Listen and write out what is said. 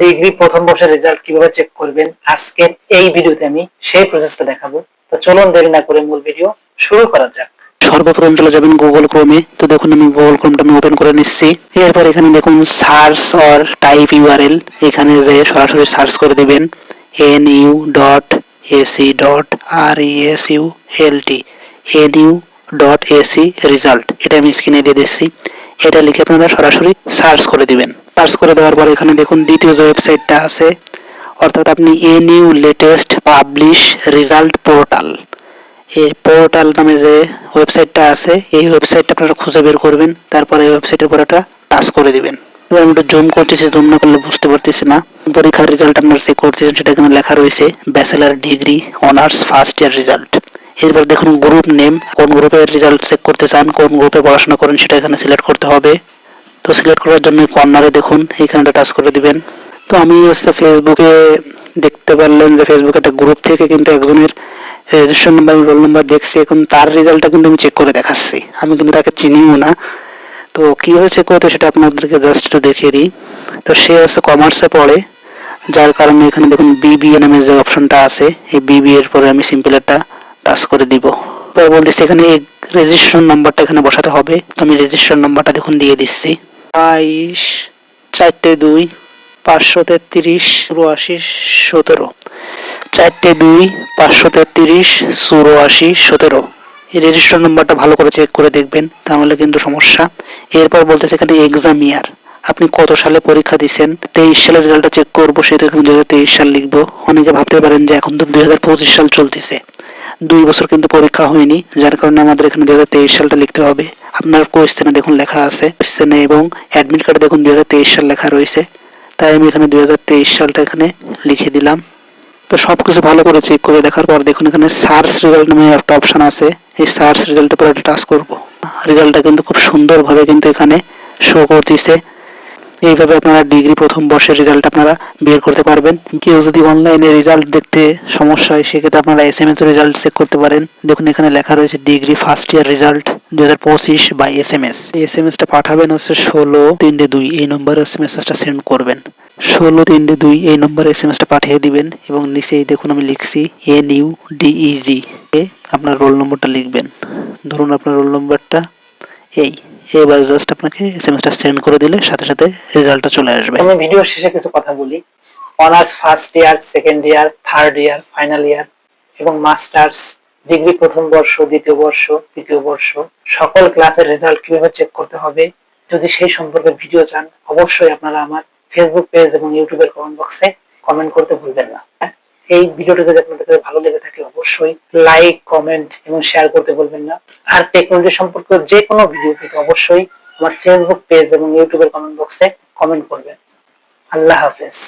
Degree প্রথম বর্ষের result কীভাবে চেক করবেন? আজকের এই ভিডিওতে আমি সেই প্রসেসটা দেখাবো। তো চলুন দেরি না করে মূল ভিডিও শুরু করা যাক। সর্বপ্রথম চলে যাবেন গুগল ক্রোমে তো দেখুন, আমি গুগল ক্রোমটা আমি ওপেন করে নিচ্ছি। এরপর এখানে দেখুন সার্চ অর টাইপ ইউআরএল এখানে যে সরাসরি সার্চ করে দিবেন N U dot AC dot R S U L T N U dot AC result এটা আমি স্ক্রিনে দিয়ে দিচ্ছি। এটা লিখে আপনারা সরাসরি সার্চ করে দিবেন। সার্চ করে দেওয়ার পর এখানে দেখুন দ্বিতীয় যে ওয়েবসাইটটা আছে, অর্থাৎ আপনি এ new latest publish result portal এই পোর্টাল নামে যে ওয়েবসাইটটা আছে, এই ওয়েবসাইটটা আপনারা খুঁজে বের করবেন, তারপরে এই ওয়েবসাইটের উপর একটা টাচ করে দিবেন। এবার আমি একটু জুম করতেছি জুম না করলে বুঝতে পারতেছি না। পরীক্ষার রেজাল্ট আপনারা চেক করতেছেন, সেটা এখানে লেখা রয়েছে bachelor degree honours first year result এরপর দেখুন গ্রুপ নেম কোন গ্রুপের রেজাল্ট চেক করতে চান, কোন গ্রুপে পড়াশোনা করেন, সেটা এখানে সিলেক্ট করতে হবে। তো সিলেক্ট করার জন্য কর্নারে দেখুন এইখানটা টাচ করে দিবেন। তো আমি হচ্ছে ফেসবুকে দেখতে পারলেন যে ফেসবুকে একটা গ্রুপ থেকে কিন্তু একজনের রেজিস্ট্রেশন নাম্বার রোল নাম্বার দেখছি। এখন তার রেজাল্টটা কিন্তু আমি চেক করে দেখাচ্ছি। আমি কিন্তু তাকে চিনিও না। তো কীভাবে চেক করতে সেটা আপনাদেরকে জাস্ট একটু দেখিয়ে দিই। তো সে হচ্ছে কমার্সে পড়ে, যার কারণে এখানে দেখুন বিবিএ নামে যে অপশনটা আছে, এই বিবিএ এর পরে আমি সিম্পল একটা টাচ করে দিব। বলতেছি এখানে রেজিস্ট্রেশন নাম্বারটা এখানে বসাতে হবে। তো আমি রেজিস্ট্রেশন নাম্বারটা দেখুন দিয়ে দিচ্ছি। বাইশ চারটে দুই, পাঁচশো তেত্রিশ, চুরাশি, সতেরো। চারটে দুই, পাঁচশো তেত্রিশ, চুরাশি, সতেরো। এই রেজিস্ট্রেশন নাম্বারটা ভালো করে চেক করে দেখবেন, তাহলে কিন্তু সমস্যা। এরপর বলতেছে এখানে এক্সাম ইয়ার আপনি কত সালে পরীক্ষা দিচ্ছেন তেইশ সালের রেজাল্টটা চেক করব সেটা এখানে তেইশ সাল লিখব। অনেকে ভাবতে পারেন যে এখন তো দুই হাজার পঁচিশ সাল চলতেছে। দুই বছর কিন্তু পরীক্ষা হয়নি, যার কারণে আমাদের এখানে তেইশ সালটা লিখতে হবে। আপনার কোয়েশ্চেনে দেখুন লেখা আছে কোয়েশ্চেনে এবং অ্যাডমিট কার্ডে দেখুন সাল লেখা রয়েছে। তাই আমি এখানে দুই হাজার তেইশ সালটা এখানে লিখে দিলাম। তো সব কিছু ভালো করে চেক করে দেখার পর দেখুন এখানে সার্চ রেজাল্ট নামে একটা অপশন আছে। এই সার্চ রেজাল্টের উপর একটা টাচ করব। রেজাল্টটা কিন্তু খুব সুন্দরভাবে কিন্তু এখানে শো করতেছে। এইভাবে আপনারা ডিগ্রি প্রথম বর্ষের রেজাল্ট আপনারা বের করতে পারবেন। কেউ যদি অনলাইনে রেজাল্ট দেখতে সমস্যা হয়, সেক্ষেত্রে আপনারা S M S result check করতে পারেন। দেখুন, এখানে লেখা রয়েছে ডিগ্রি ফার্স্ট ইয়ার রেজাল্ট দুই হাজার পঁচিশ by S M S S M এসটা পাঠাবেন হচ্ছে ষোলো তিনটে দুই এই নম্বরে এম এসটা সেন্ড করবেন। ষোলো তিনটে দুই এই নম্বরে এস এম এসটা পাঠিয়ে দিবেন এবং নিচেই দেখুন, আমি লিখছি এন ইউ ডিইজি এ আপনার রোল নম্বরটা লিখবেন। ধরুন, আপনার রোল নম্বরটা এই। এবার জাস্ট আপনাকে এস এম এসটা সেন্ড করে দিলে সাথে সাথে রেজাল্টটা চলে আসবে। আমি ভিডিও শেষে কিছু কথা বলি। Honours first year second year third year final year এবং মাস্টার্স ডিগ্রি প্রথম বর্ষ, দ্বিতীয় বর্ষ, তৃতীয় বর্ষ, সকল ক্লাসের রেজাল্ট কীভাবে চেক করতে হবে? যদি সেই সম্পর্কে ভিডিও চান, অবশ্যই আপনারা আমার ফেসবুক পেজ এবং ইউটিউবের কমেন্ট বক্সে কমেন্ট করতে ভুলবেন না। এই ভিডিওটা যদি আপনাদের ভালো লেগে থাকে, অবশ্যই লাইক কমেন্ট এবং শেয়ার করতে বলবেন না। আর টেকনোলজি সম্পর্কে যে কোনো ভিডিও পেতে অবশ্যই আমার ফেসবুক পেজ এবং ইউটিউবের কমেন্ট বক্সে কমেন্ট করবেন। আল্লাহ হাফেজ।